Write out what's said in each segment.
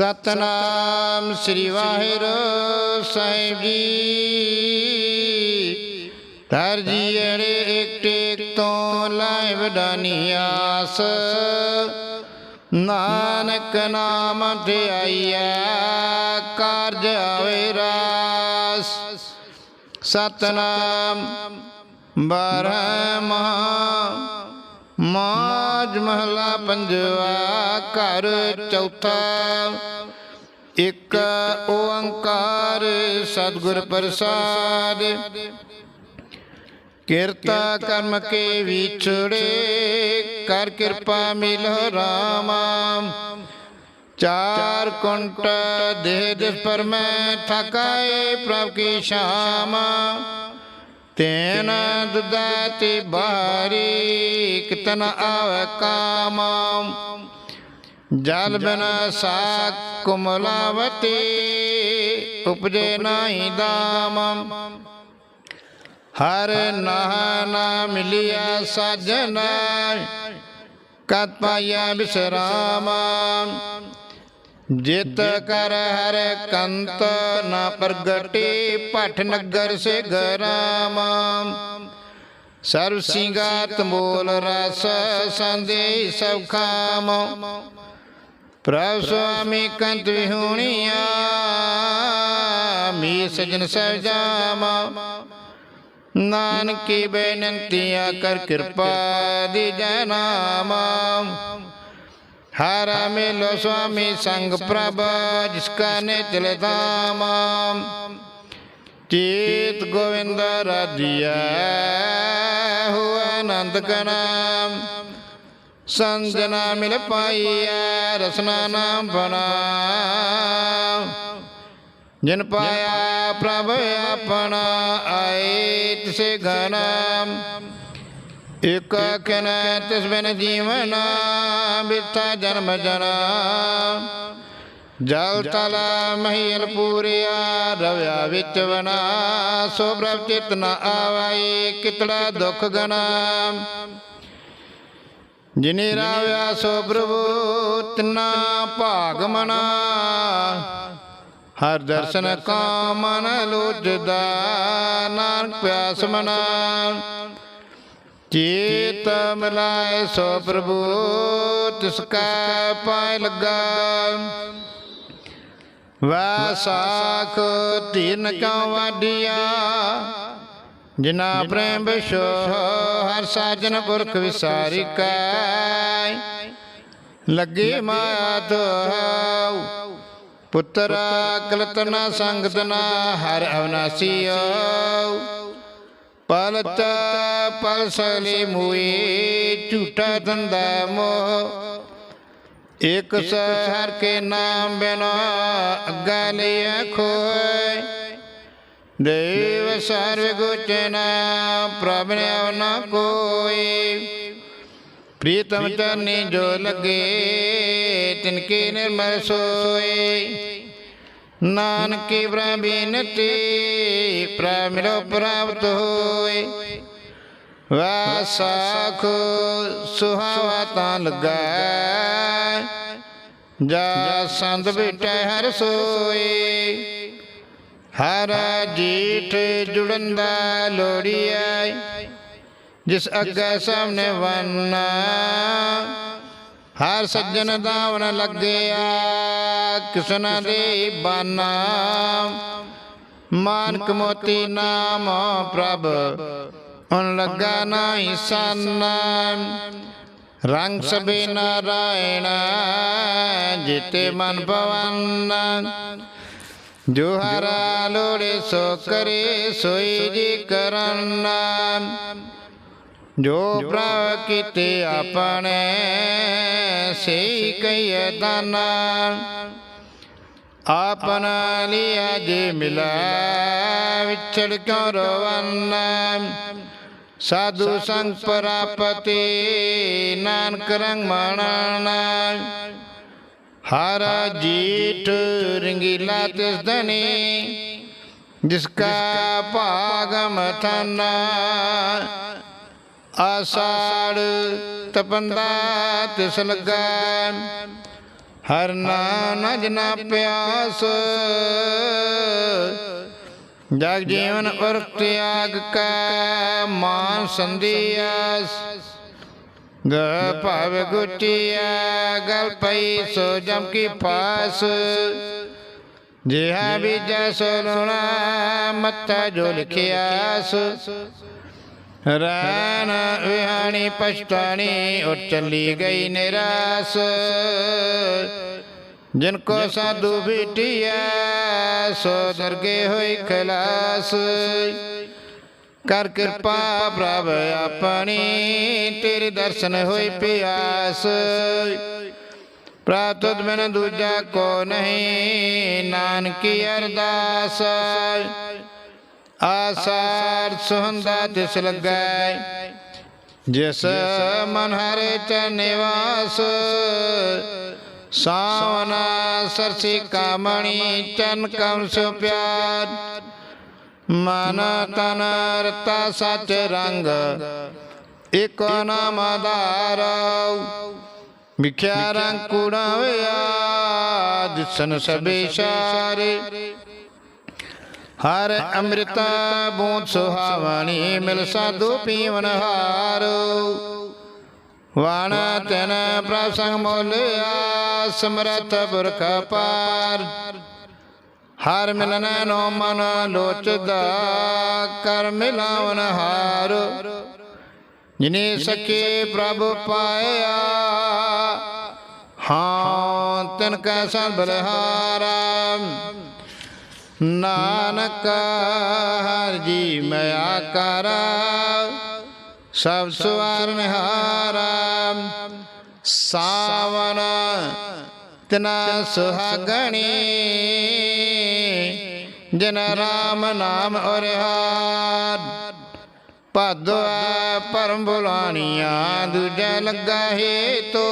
ਸਤਨਾਮ ਸ੍ਰੀ ਵਾਹਿਗੁਰੂ ਸਾਹਿਬ ਜੀ। ਧਰ ਜੀੜੇ ਇੱਕ ਟੇਕ ਤੋਂ ਲਾਇ ਵਡਾਨੀ ਆਸ। ਨਾਨਕ ਨਾਮ ਧਿਆਈਐ ਕਾਰਜ ਆਵੇ ਰਾਸ। ਸਤਨਾਮ ਬਾਰਹ ਮਾਜ ਮਹਲਾ ਪੰਜਵਾ ਘਰ ਚੌਥਾ। ਇੱਕ ਓੰਕਾਰ ਸਤਿਗੁਰ ਪ੍ਰਸਾਦ। ਕਿਰਤਾ ਕਰਮ ਕੇ ਵਿਛੜੇ, ਕਰ ਕਿਰਪਾ ਮਿਲੋ ਰਾਮਾ। ਚਾਰ ਕੁੰਟ ਦੇਹ ਦਿਸ ਪਰ ਮੈਂ ਥਕਾਏ ਪ੍ਰਭ ਕੀ ਸ਼ਾਮਾ। ਤੈਨ ਦੁਦਾਤੀ ਬਾਰੀ ਕਿਤਨ ਆਵ ਕਾਮ। ਜਲ ਬਿਨ ਸਾਕ ਕੁਮਲਾਵਤੀ, ਉਪਜੇ ਨਾਹੀ ਦਾਮ। ਹਰ ਨਾਹ ਨਾ ਮਿਲਿਆ ਸਾਜਨ ਕਤ ਪਾਇਆ ਬਿਸਰਾਮ। ਜਿਤ ਕਰ ਹਰ ਕੰਤ ਨਾ ਪ੍ਰਗਟੇ, ਭਟ ਨਗਰ ਸੇ ਗਰਾਮ ਸਰਬ ਸਿੰਘਾਤ ਮੋਲ ਰਸ ਸੰਦੇ ਸਭ ਖਾਮ। ਪ੍ਰਭ ਸੁਆਮੀ ਕੰਤ ਵਿਹੂਣੀਆ ਮੀ ਸਜਨ ਸਭ ਜਾਮ। ਨਾਨਕੀ ਬੇਨਤੀਆਂ ਕਰ ਕਿਰਪਾ ਦੀ ਜੈ ਨਾਮ ਹਰ ਮਿਲੋ ਸੁਆਮੀ ਸੰਗ ਪ੍ਰਭ, ਜਿਸ ਕਾ ਨੇ ਚਲੇ ਧਾਮ ਚੇਤ ਗੋਵਿੰਦ ਰਾਜੀਐ ਹੋ ਆਨੰਦ ਕਨਾਮ ਸੰਜਨਾ ਮਿਲ ਪਾਈਐ, ਰਸਨਾ ਨਾਮ ਬਨਾ ਜਿਨ ਪਾਇਆ ਪ੍ਰਭ ਆਪਣਾ, ਆਏ ਇਕ ਕਨ ਤਿਸ ਬਿਨ ਜੀਵਨ ਬਿਰਥਾ ਜਨਮ ਜਨਾ। ਜਲ ਤਲ ਮਹੀਲ ਪੂਰਿਆ, ਰਵਿਆ ਵਿੱਚ ਵਨਾ। ਸੋ ਪ੍ਰਭ ਚਿਤ ਨ ਆਵਾਈ ਕਿਤੜਾ ਦੁਖ ਗਨਾ। ਜਿਨੇ ਰਾਵਿਆ ਸੋ ਪ੍ਰਭੂ, ਤਿਨਾ ਭਾਗ ਮਨਾ। ਹਰ ਦਰਸ਼ਨ ਕਾ ਲੋਚਦਾ, ਨਾਨਕ ਪਿਆਸ ਮਨਾ। ਚੇਤ ਮਿਲਾਏ ਸੋ ਪ੍ਰਭੂ ਤਿਸ ਕਾ ਪਾਇ ਲਗਾ। ਵਾਸਾਖ ਤੀਨ ਕਾ ਵਾਡੀਆ ਜਿਨਾ ਪ੍ਰੇਮ ਬਿਸ਼ੋ ਹਰ ਸਾਜਨ ਪੁਰਖ ਵਿਸਾਰੀ ਕੈ ਲੱਗੇ ਮਾਇਆ ਤੋ ਪੁੱਤਰ ਕਲਤਨਾ ਸੰਗਤਨਾ ਹਰ ਅਵਨਾਸੀਓ ਪਲਤ ਪਲ ਸਲੀ ਝੂਠਾ ਧੰਦਾ ਮੋਹ। ਇਕ ਸਹਰ ਕੇ ਨਾਮ ਬਿਨਾ ਅੱਗਾ ਲਿਆ ਖੋਏ ਦੇਵ ਸਰਵ ਗੁਚਨਾ ਪ੍ਰਭ ਨੇ ਨਾ ਕੋਈ। ਪ੍ਰੀਤਮ ਚਰਨੀ ਜੋ ਲਗੇ, ਤਿਨ ਕੇ ਨਿਰਮਲ ਸੋਏ ਨਾਨਕੀ ਬ੍ਰਹਮੀਨਤੀ ਪ੍ਰਭ ਪ੍ਰਾਪਤ ਹੋਏ ਵਾਸਾਖ ਸੁਹਾਵਾ ਤਾਂ ਲਗਾ। ਜਾ ਸੰਤ ਬਿਟੈ ਹਰ ਸੋਏ। ਹਰ ਜੀਠ ਜੁੜਨ ਦਾ ਲੋੜੀਐ। ਜਿਸ ਅੱਗੇ ਸਾਹਮਣੇ ਵੰਨਾ। ਹਰ ਸੱਜਣ ਦਾਵਨ ਲੱਗਿਆ। ਕਿਸਨਾ ਦੇ ਬਾਨਾ। ਮਾਨਕ ਮੋਤੀ ਨਾਮ ਪ੍ਰਭ ਉਨ ਲੱਗਾ ਨਾਹੀ ਸਾਨਾ। ਰੰਗ ਸਬੇ ਨਾਰਾਇਣ, ਜਿਤੇ ਮਨ ਪਵਨ ਜੋ ਹਰਾ ਲੋੜੇ ਸੋ ਕਰੇ, ਸੋਈ ਜੀ ਕਰਨ। ਜੋ ਪ੍ਰਭ ਕੀਤੇ ਆਪਣੇ ਸੇ ਕਈ ਦਾਨਾ ਆਪਣਾ ਲਿਆ ਜੇ ਮਿਲਾ, ਵਿਛੜ ਕਿਉ ਰਵਨ? ਸਾਧੂ ਸੰਗ ਪ੍ਰਾਪਤੀ, ਨਾਨਕ ਰੰਗ ਮਾਣਨਾ। ਹਰ ਜੀਠ ਰੰਗੀਲਾ ਤਿਸ ਧਨੀ, ਜਿਸ ਕਾ ਭਾਗ ਮਥਨਾ। ਆਸਾੜ ਤਪੰਦਾ ਤਿਸ ਲੱਗਾ ਹਰ ਨਾਮ ਜਨਾ ਪਿਆਸ। ਜਗ ਜੀਵਨ ਉਰ ਤਿਆਗ ਕਾ ਮਾਨ ਸੰਦੀਆਸ ਗ ਭਵ ਗੁਟਿਆ ਗਲ ਪਈ ਸੋ ਜਮ ਕੀ ਪਾਸ ਜਿਹਾ ਬੀਜਾ ਸੁਣਾ ਮੱਤਾ ਜੋ ਲਿਖਿਆਸ। ਰਾਨ ਵਿਹਾਣੀ ਪਛਤਾਣੀ ਔਰ ਚੱਲੀ ਗਈ ਨਿਰਾਸ। ਜਿਨ ਕੋ ਸਾਧੂ ਭੀਟਿਆ ਸੋ ਦਰਗੇ ਹੋਈ ਖਲਾਸ। ਕਰ ਕਿਰਪਾ ਪ੍ਰਭ ਆਪਣੀ ਤੇਰੇ ਦਰਸ਼ਨ ਹੋਈ ਪਿਆਸ। ਪ੍ਰਾਤੁਤ ਬਿਨ ਦੂਜਾ ਕੋ ਨਹੀਂ ਨਾਨਕੀ ਅਰਦਾਸ। ਆਸਾਰ ਸੁਹੰਦਾ ਤਿਸ ਲੱਗੈ। ਜਿਸ ਮਨ ਹਰੇ ਚ ਨਿਵਾਸ, ਸਾਵਨ ਸਰਸੀ ਕਾਮਣੀ ਚਨ ਕਮ ਸੋ ਪਿਆਰ। ਮਨ ਤਨ ਰਤਾ ਸਚ ਰੰਗ, ਇਕ ਨਾਮ ਆਧਾਰ। ਵਿਖਿਆ ਰੰਗ ਕੂੜਾ ਹੋਇਆ ਦਿਸਨ ਸਭੇ ਸਾਰੇ। ਹਰ ਅੰਮ੍ਰਿਤਾ ਬੂੰਦ ਸੁਹਾਵਣੀ ਮਿਲ ਸਾਧੂ ਪੀਵਨ ਹਾਰ। ਵਾਣ ਤਨ ਪ੍ਰਸੰਗ ਮੋਲਿਆ ਸਮਰਥ ਪੁਰਖ ਪਾਰ। ਹਰ ਮਿਲਨ ਨੋ ਮਨ ਲੋਚਦਾ ਕਰ ਮਿਲਾਵਨ ਹਾਰ। ਜਿਨੇ ਸਕੇ ਪ੍ਰਭ ਪਾਇਆ ਹਾਂ ਤਨ ਕਾ ਸੰਤ ਬਲਹਾਰਾ ਨਾਨਕ, ਹਰ ਜੀ ਮੈਂ ਆਕਾਰਾ ਸਭ ਸਵਾਰਨ ਹਾਰਾ ਸਾਵਨ ਤਨਾ ਸੁਹਾਗਣੀ। ਜਨ ਰਾਮ ਨਾਮ ਔਰਿਹਾਰ ਭਾਦਵਾ ਪਰਮ ਬੁਲਾਣੀਆਂ ਦੂਜਾ ਲੱਗਾ ਹੈ ਤੋ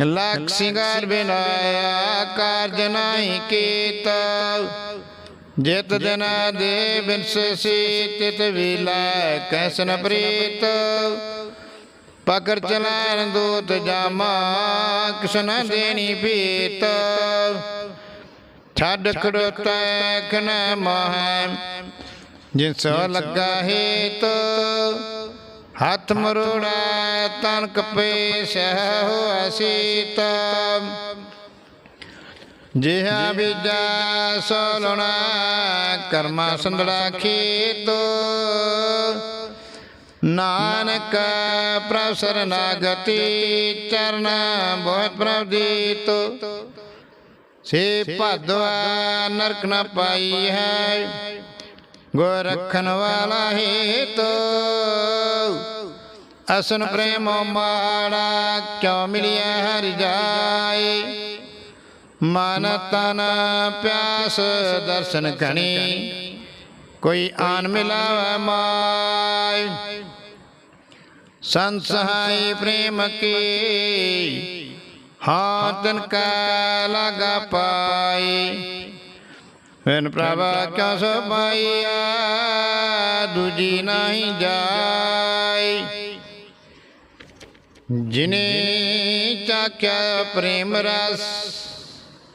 ਲੱਖ ਸਿੰਗਾਰ ਬਿਨਾਇਆ, ਕਾਰਜ ਨਾਹੀ ਕੀਤਾ। ਜਿਤ ਦਿਨ ਦੇ ਬਿਨਸ ਤਿਤ ਵਿਲਾ ਕੈਸਨ ਪ੍ਰੀਤ। ਪਕੜ ਚਲਾਨ ਦੂਤ ਜਾਮਾ, ਕਿਸਨ ਦੇਣੀ ਪੀਤ ਛੱਡ ਖੜੋਤਾ ਖਨ ਮੋਹ, ਜਿਸ ਲੱਗਾ ਹੈ ਹੱਥ ਮਰੋੜਾ ਤਨ ਕਪੇ ਸਹਿ ਹੋਆ ਸੀਤ। ਜਿਹਾ ਬੀਜਾ ਸੋਲਣਾ ਕਰਮਾ ਸੰਦੜਾ ਖੇਤ। ਨਾਨਕ ਪ੍ਰਭ ਸਰਨਾਗਤੀ ਚਰਨ ਬਹੁਤ ਪ੍ਰਭ ਦੀਤ ਸੇ ਭਾਦਵਾ ਨਰਕ ਨ ਪਾਈ ਹੈ। ਗੋ ਰਖਣ ਵਾਲਾ ਹੈ ਤੋ ਅਸਨ ਪ੍ਰੇਮ ਮਾੜਾ ਕਿਉ ਮਿਲਿਆ ਹਰਿ ਜਾਏ? ਮਨ ਤਨ ਪਿਆਸ ਦਰਸ਼ਨ ਘਣੀ ਕੋਈ ਆਨ ਮਿਲਾਵੇ ਮਾਇ ਸੰਸਹਾਈ ਪ੍ਰੇਮ ਕੀ। ਹਾਂ ਤਨ ਕਾ ਲਗਾ ਪਾਈ। ਵੇਨ ਪ੍ਰਭਾ ਕਿਉ ਸੋ ਪਾਈਆ ਦੂਜੀ ਨਹੀਂ ਜਾਈ ਜਿਨੇ ਚਾਕਿਆ ਪ੍ਰੇਮ ਰਸ,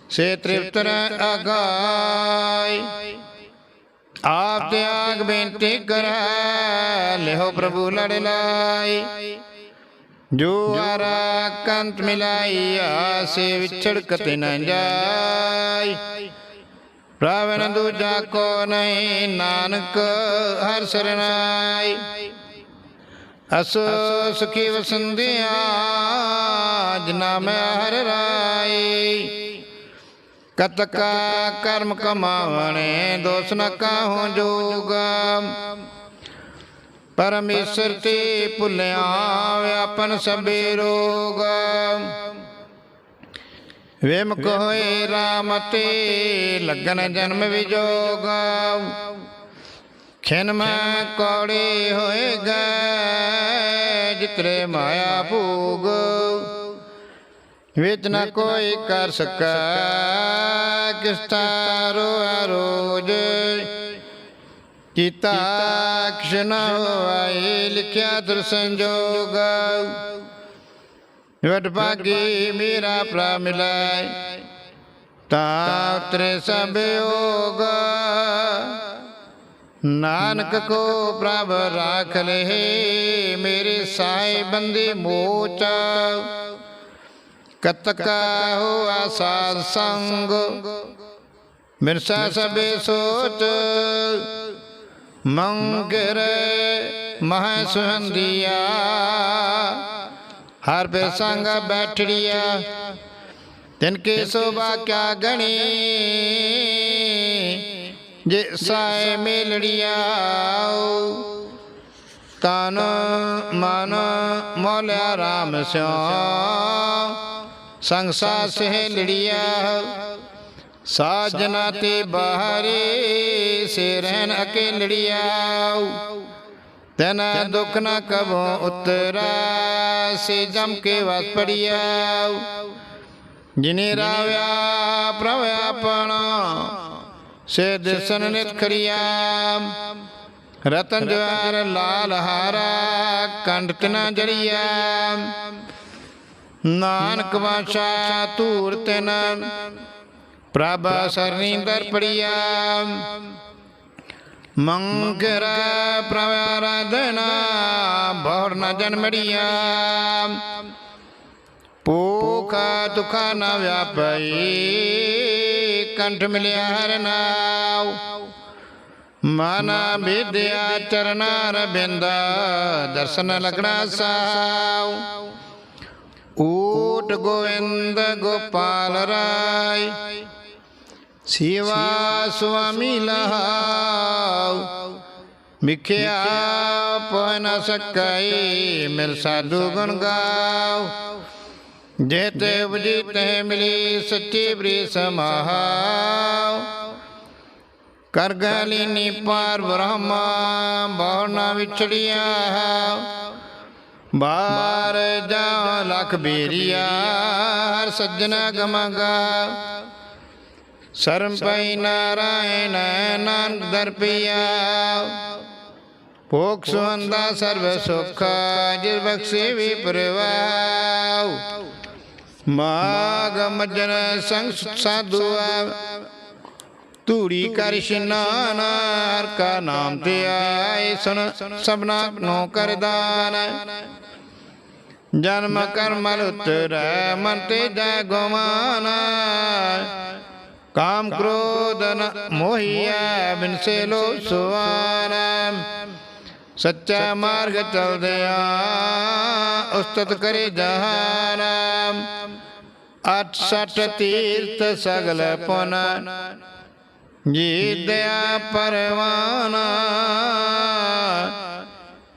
ਸੇ ਤ੍ਰਿਪਤ ਰ ਅਗਾਈ। ਆਪ ਤਿਆਗ ਬੇਨਤੀ ਕਰੈ, ਲਿਹੋ ਪ੍ਰਭੂ ਲੜ ਲਾਈ। ਜੋ ਆਰਾ ਕੰਤ ਮਿਲਾਈ, ਆਸੇ ਵਿਛੜ ਕਤੇ ਨ ਜਾਈ। ਪ੍ਰਵਨ ਦੂਜਾ ਕੋ ਨਹੀਂ, ਨਾਨਕ ਹਰ ਸਰਨਾਈ। ਅਸ ਸੁਖੀ ਵਸੰਦਿਆ ਜਨਾ ਮੈਂ ਹਰ ਰਾਈ ਕਤਕਾ ਕਰਮ ਕਮਾਵਣੇ, ਦੋਸ ਨ ਕਾਹੂ ਜੋਗ। ਪਰਮੇਸ਼ਰ ਤੇ ਭੁੱਲਿਆ ਵਿਆਪਨ ਸਭੇ ਰੋਗ। ਵੇਮ ਹੋਏ ਰਾਮ ਤੇ, ਲੱਗਨ ਜਨਮ ਵਿਜੋਗ। ਖਿਨ ਮੈਂ ਕੌੜੇ ਹੋਏ ਗਏ ਜਿਤਰੇ ਮਾਇਆ ਭੂਗ। ਵਿੱਚ ਨਾ ਕੋਈ ਕਰ ਸਕਾ ਕਿਸ ਤਾਰੋ ਰੋਜ। ਕੀਤਾ ਕਿਸ਼ਨ ਹੋਏ ਲਿਖਿਆ ਦਰ ਸੰਜੋਗ। ਵਟ ਭਾਗੀ ਮੇਰਾ ਭਰਾ ਮਿਲਾਇ ਤਾਂ ਉਤਰੇ ਸਭ ਯੋਗ। ਨਾਨਕ ਕੋ ਪ੍ਰਭ ਰਾਖ ਲਹਿ ਮੇਰੇ ਸਾਈ ਬੰਦੀ ਮੋਚ। ਕਤਕਾ ਹੋਆ ਸਾਧ ਸੰਗ। ਮਿਰਸਾ ਸਭੇ ਸੋਚ। ਮੰਗਰ ਮਹ ਸੁਹੰਦੀਆ। ਹਰ ਬੇ ਸੰਗ ਬੈਠੜੀਆ। ਤਿਨ ਕੇ ਸੋਭਾ ਕਿਆ ਗਣੀ। ਜੇ ਸਾਏ ਮੇਲੜੀਆ ਤਨ ਮਨ ਮੋਲਿਆ RAM ਸਿਓ ਸੰਗ ਸਾ ਸਹੇਲੜੀਆ ਸਾਜਨਾ ਤੇ ਬਾਹਰੇ ਸੇ ਰਹਿਣ ਅਕੇਲੜੀਆ ਤਨ ਦੁਖ ਨ ਕਬੋ ਉਤਰਾ, ਸੇ ਜਮ ਕੇ ਵਸ ਪੜੀਆ ਜਿਨੇ ਰਾਵਿਆ, ਪ੍ਰਭ ਆਪਣਾ ਸੇ ਦਿਸਨ ਨਿਤ ਖਰੀਆ ਰਤਨ ਜਵਾਰ ਲਾਲ ਹਾਰਾ ਕੰਡ ਤਨਾ ਜੜੀਆ ਨਾਨਕ ਵਾਸ਼ਾ ਧੂਰ ਤਨ, ਪ੍ਰਭ ਸਰਨੀ ਦਰ ਪੜੀਆ ਮੰਗਰ ਪ੍ਰਭ ਆਰਾਧਨਾ ਭੌਰ ਨ ਜਨਮੜੀਆ ਪੋਖਾ ਦੁਖਾ ਨ ਵਿਆਪਈ ਕੰਠ ਮਿਲਿਆ ਹਰ ਨਾਉ। ਮਨ ਵਿਦਿਆ ਚਰਨਾ ਬਿੰਦ ਦਰਸ਼ਨ ਲਗਣਾ ਸਾਉ। ਊਟ ਗੋਵਿੰਦ ਗੋਪਾਲ ਰਾਈ ਸਿਵਾ ਸੁਆਮੀ ਲਹਾਉ ਮਿਖਿਆ ਪੋਇ ਨ ਸਕਈ ਮਿਲ ਸਾਧੂ ਗੁਣ ਗਾਉ। ਜੇ ਤੇ ਉਪਜੀ ਤੇ ਮਿਲੀ ਸੱਚੀ ਬਰੀ ਸਮਾਹਾਉ ਕਰ ਗਲੀਨੀ ਪਾਰ ਬ੍ਰਹਮਾ ਬਹੁ ਨ ਵਿਛੜਿਆ ਬਾਰ ਜਾ ਲਖ ਬੇਰੀਆ, ਹਰ ਸੱਜਣਾ ਗਮਗਾ। ਸਰਮ ਪਈ ਨਾਰਾਇਣ ਨਾਨਕ ਦਰਪਿਆ ਭੋਖ ਸੁਹੰਦਾ ਸਰਬ ਸੁਖ, ਜਿਸ ਬਖਸ਼ੇ ਵੀ ਪਰਵਾਉ ਮਾਗ ਮਜਨ ਸੰਗ ਸਾਧੂਆ ਧੂੜੀ ਕਰ ਇਸ਼ਨਾਨ, ਹਰ ਕਾ ਨਾਮ ਤੇ ਆਏ ਸੁਨ ਸਭਨਾ ਨੋ ਕਰਦਾਨ ਜਨਮ ਕਰਮਲ ਉਤਰੈ ਮਨ ਤੇ ਜੈ ਗੋਮਾਨ ਕਾਮ ਕ੍ਰੋਧਨ ਨ ਮੋਹੀਐ, ਬਿਨ ਸੇ ਲੋ ਸੁਆਨ। ਸੱਚਾ ਮਾਰਗ ਚਲਦਿਆ, ਉਸਤਤ ਕਰੇ ਜਹਾਨ। ਅਠ ਸਠ ਤੀਰਥ ਸਗਲ ਪੁਨ। ਜੀ ਦਇਆ ਪਰਵਾਨਾ।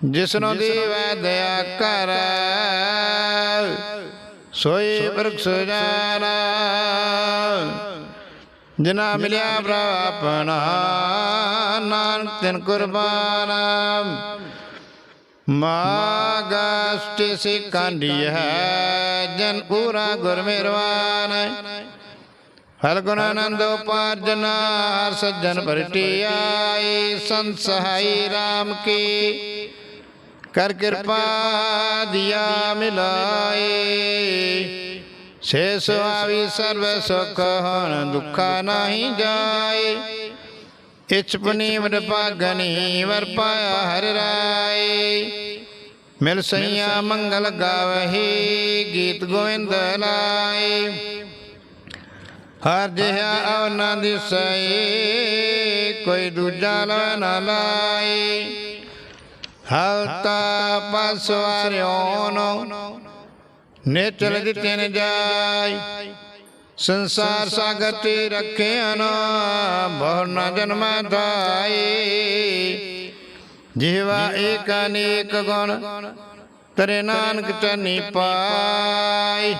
ਜਿਸਨੋ ਦੀਵੈ ਦਇਆ ਕਰ। ਸੋਈ ਬਰਖ ਸੁਜਾਨਾ। ਜਿਨਾ ਮਿਲਿਆ ਪ੍ਰਭ ਆਪਣਾ, ਨਾਨਕ ਤਿਨ ਕੁਰਬਾਨ। ਮਾਗਸਟ ਸੇ ਕਾਂਡੀ ਹੈ। ਜਨ ਪੂਰਾ ਗੁਰ ਮਿਹਰਵਾਨ ਹਰ ਗੁਣ ਆਨੰਦ ਉਪਾਰਜਨ ਹਰ ਸੱਜਣ ਪਰਟੀ ਆਏ ਸੰਤ ਸਹਾਈ RAM ਕੀ। ਕਰ ਕਿਰਪਾ ਦਿਆ ਮਿਲਾਏ ਸੇ ਸੁਆਵੀ ਸਰਬ ਸੁਖ, ਹਣ ਦੁਖਾ ਨਹੀਂ ਜਾਏ ਇਚ ਪਨੀਵਡ ਪਾਗਨੀ ਵਰ ਪਾਇਆ ਹਰ ਰਾਏ ਮਿਲ ਸਈਆ ਮੰਗਲ ਗਾਵਹੀ ਗੀਤ ਗੋਇੰਦ ਲਾਏ ਹਰ ਜਿਹਾ ਅਵ ਨ ਦਿਸਏ ਕੋਈ ਦੂਜਾ ਲ ਨ ਲਾਏ ਹਲਤਾ ਪਸਵਾਰਿਓ ਨੋ ਨੇਚਲ ਦਿੱਤੇ ਨ ਜਾਈ। ਸੰਸਾਰ ਸਾਗਰ ਤੇ ਰੱਖਿਆ ਨਾ ਬਹੁ ਨ ਜਨਮ ਦਾਈ। ਜਿਹਵਾ ਏਕ ਅਨੇਕ ਗੁਣ ਤੇਰੇ ਨਾਨਕ ਚਨੀ ਪਾਈ।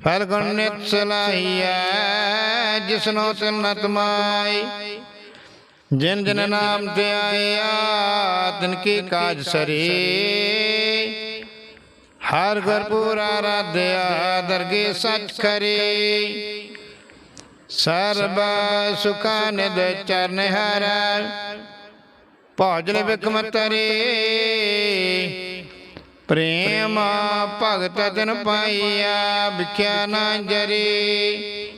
ਫਲ ਗੁਣ ਨਿਤ ਸਲਾਹੀਐ ਜਿਸਨੋ ਤਿਨਤ ਮਾਈ ਜਿਨ ਜਿਨ ਨਾਮ ਤੇ ਆਇਆ ਤਿਨ ਕੀ ਕਾਜ ਸਰੇ। ਹਰ ਘਰ ਪੂਰਾ ਰਾਧਿਆ ਦਰਗੇ ਸਚ ਕਰੇ। ਸਰਬ ਸੁਖਾ ਨਿਦ ਚਰਨ ਹਰ। ਭੋਜਨ ਬਿਕਮ ਤਰੇ ਪ੍ਰੇਮ ਭਗਤ ਜਨ ਪਾਈਆ ਵਿਖਿਆ ਨਾ ਜਰੇ।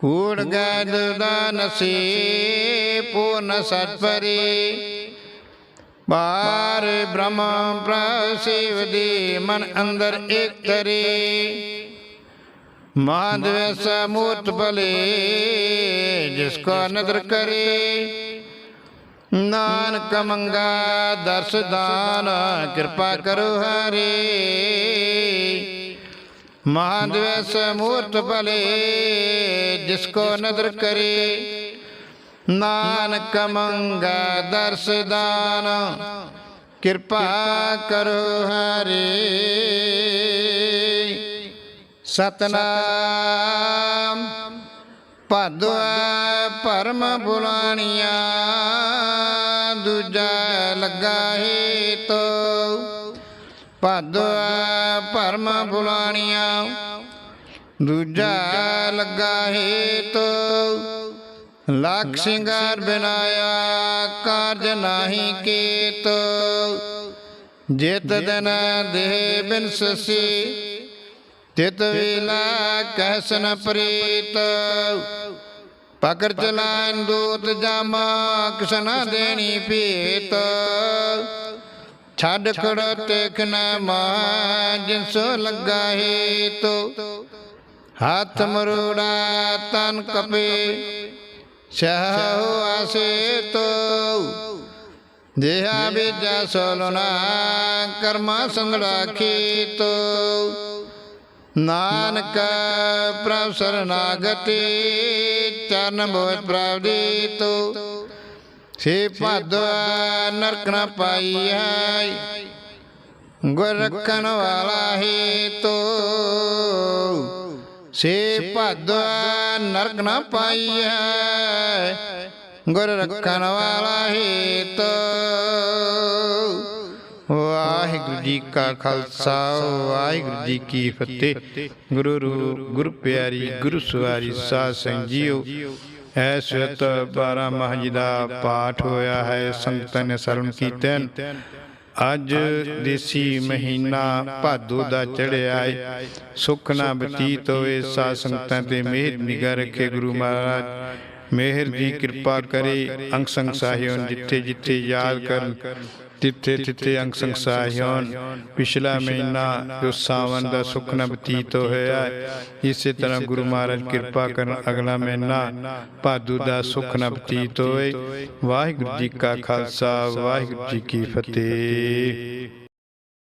ਕੂੜ ਗੈਦ ਦਾ ਨਸੀ ਪੂਰਨ ਸਤ ਪਰੇ। ਬਾਰ ਬ੍ਰਹਮ ਪ੍ਰਸਿਵ ਦੇ ਮਨ ਅੰਦਰ ਇੱਕ ਤਰੇ। ਮਹਾਦਵੈਸ ਮੂਰਤ ਭਲੇ ਜਿਸ ਕੋ ਨਦਰ ਕਰੇ। ਨਾਨਕ ਮੰਗਾ ਦਰਸ ਦਾਨ, ਕਿਰਪਾ ਕਰੋ ਹਰੇ। ਮਹਾਦਵੈਸ ਮੂਰਤ ਭਲੇ, ਜਿਸ ਕੋ ਨਦਰ ਕਰੇ। ਨਾਨਕ ਮੰਗਾ ਦਰਸ ਦਾਨ, ਕਿਰਪਾ ਕਰੋ ਹਰੇ। ਸਤਨਾਮ ਭਾਦੋ ਪਰਮ ਬੁਲਾਣੀਆਂ। ਲੱਗਾ ਹੈ ਤੋ ਭਾਦੋ ਬੁਲਾਣੀਆਂ। ਦੂਜਾ ਲੱਗਾ ਹੈ ਤੋ ਲੱਖ ਸਿੰਗਾਰ ਬਿਨਾਇਆ ਕਾਰਜ ਨਾਹੀ ਕੀਤ। ਜਿਤ ਦਿਨ ਦੇਹ ਬਿਨ ਸਸੀ। ਤਿਤ ਵੇਲਾ ਕਹਿਸਨ ਪ੍ਰੀਤ। ਪਕੜ ਚਲਾਨ ਦੂਤ ਜਾਮਾ, ਕਿਸਨਾ ਦੇਣੀ ਪੀਤ ਛੱਡ ਖੜੋ ਤੇਖ ਨਾ ਮਾ ਜਿਨਸ ਲੱਗਾ ਹੈ ਤੋ ਹੱਥ ਮਰੂੜਾ ਤਨ ਕਪੇ ਸਹੋ ਆਸੇ ਤੋ ਦੇਹਾ ਬੀਜਾ ਸੋਲਣਾ ਕਰਮਾ ਸੰਗੜਾ ਖੇਤੋ। ਨਾਨਕ ਪ੍ਰਭ ਸਰਨਾਗਤੀ। ਚਰਨ ਬੋਧ ਪ੍ਰਾਪਤੀ ਤੋ ਸੇ ਭਾਦੋ ਨਰਕ ਨ ਪਾਈ ਹੈ ਗੁਰ ਰੱਖਣ ਵਾਲਾ ਹੈ ਤੋ ਸੇ ਭਾਦੋ ਨਰਕ ਨ ਪਾਈ ਹੈ ਗੁਰ ਰੱਖਣ ਵਾਲਾ ਹੈ ਤੋ ਵਾਹਿਗੁਰੂ ਜੀ ਕਾ ਖਾਲਸਾ, ਵਾਹਿਗੁਰੂ ਜੀ ਕੀ ਫਤਿਹ। ਗੁਰੂ ਰੂਪ ਗੁਰੂ ਪਿਆਰੀ, ਗੁਰੂ ਸਵਾਰੀ ਸਾਧ ਸੰਗ ਜੀਓ। ਐਸ ਵਤ 12 ਮਹਜ ਦਾ ਪਾਠ ਹੋਇਆ ਹੈ, ਸੰਗਤਾਂ ਨੇ ਸਰਵਣ ਕੀਤਨ ਅੱਜ ਦੇਸੀ ਮਹੀਨਾ ਭਾਦੋ ਦਾ ਚੜਿਆ ਹੈ ਸੁਖ ਨਾ ਬਤੀਤ ਹੋਏ ਸਾਧ ਸੰਗਤਾਂ ਤੇ ਮਿਹਰ ਨਿਗਾ ਰੱਖੇ ਗੁਰੂ ਮਹਾਰਾਜ। ਮਿਹਰ ਦੀ ਕਿਰਪਾ ਕਰੇ ਅੰਗ ਸੰਗ ਸਾਹਿਬਨ ਜਿੱਥੇ ਜਿੱਥੇ ਯਾਦ ਕਰਨ ਤਿੱਥੇ ਤਿੱਥੇ ਅੰਗ ਸੰਗ ਸਾਹਿਬਨ ਪਿਛਲਾ ਮਹੀਨਾ ਜੋ ਸਾਵਨ ਦਾ ਸੁਖ ਨਾ ਬਤੀਤ ਹੋਇਆ ਇਸੇ ਤਰ੍ਹਾਂ ਗੁਰੂ ਮਹਾਰਾਜ ਕਿਰਪਾ ਕਰਨ ਅਗਲਾ ਮਹੀਨਾ ਭਾਦੂ ਦਾ ਸੁਖ ਨਾ ਬਤੀਤ ਹੋਏ। ਵਾਹਿਗੁਰੂ ਜੀ ਕਾ ਖਾਲਸਾ ਵਾਹਿਗੁਰੂ ਜੀ ਕੀ ਫਤਿਹ।